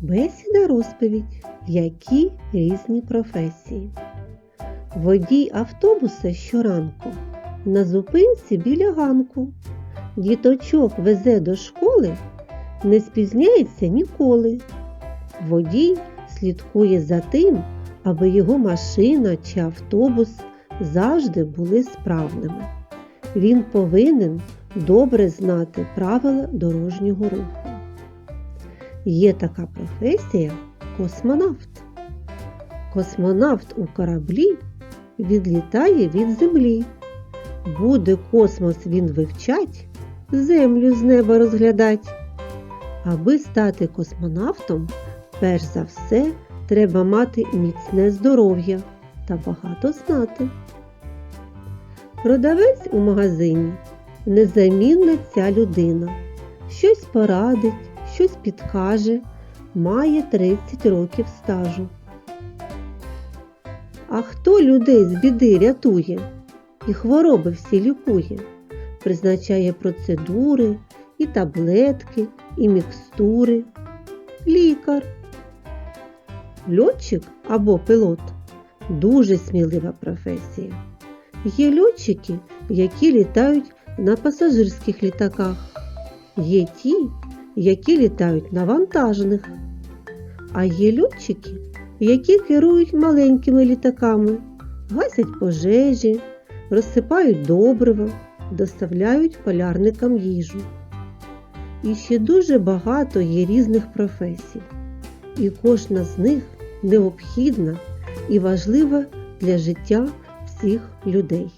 Бесіда розповідь, які різні професії. Водій автобуса щоранку на зупинці біля ганку. Діточок везе до школи, не спізняється ніколи. Водій слідкує за тим, аби його машина чи автобус завжди були справними. Він повинен добре знати правила дорожнього руху. Є така професія космонавт. Космонавт у кораблі відлітає від землі. Буде космос він вивчать, землю з неба розглядать. Аби стати космонавтом, перш за все треба мати міцне здоров'я та багато знати. Продавець у магазині незамінна ця людина. Щось порадить, щось підкаже, має 30 років стажу. А хто людей з біди рятує і хвороби всі лікує, призначає процедури, і таблетки, і мікстури, лікар. Льотчик або пілот дуже смілива професія. Є льотчики, які літають на пасажирських літаках. Є ті, які літають на вантажних. А є льотчики, які керують маленькими літаками, гасять пожежі, розсипають добрива, доставляють полярникам їжу. І ще дуже багато є різних професій, і кожна з них необхідна і важлива для життя всіх людей.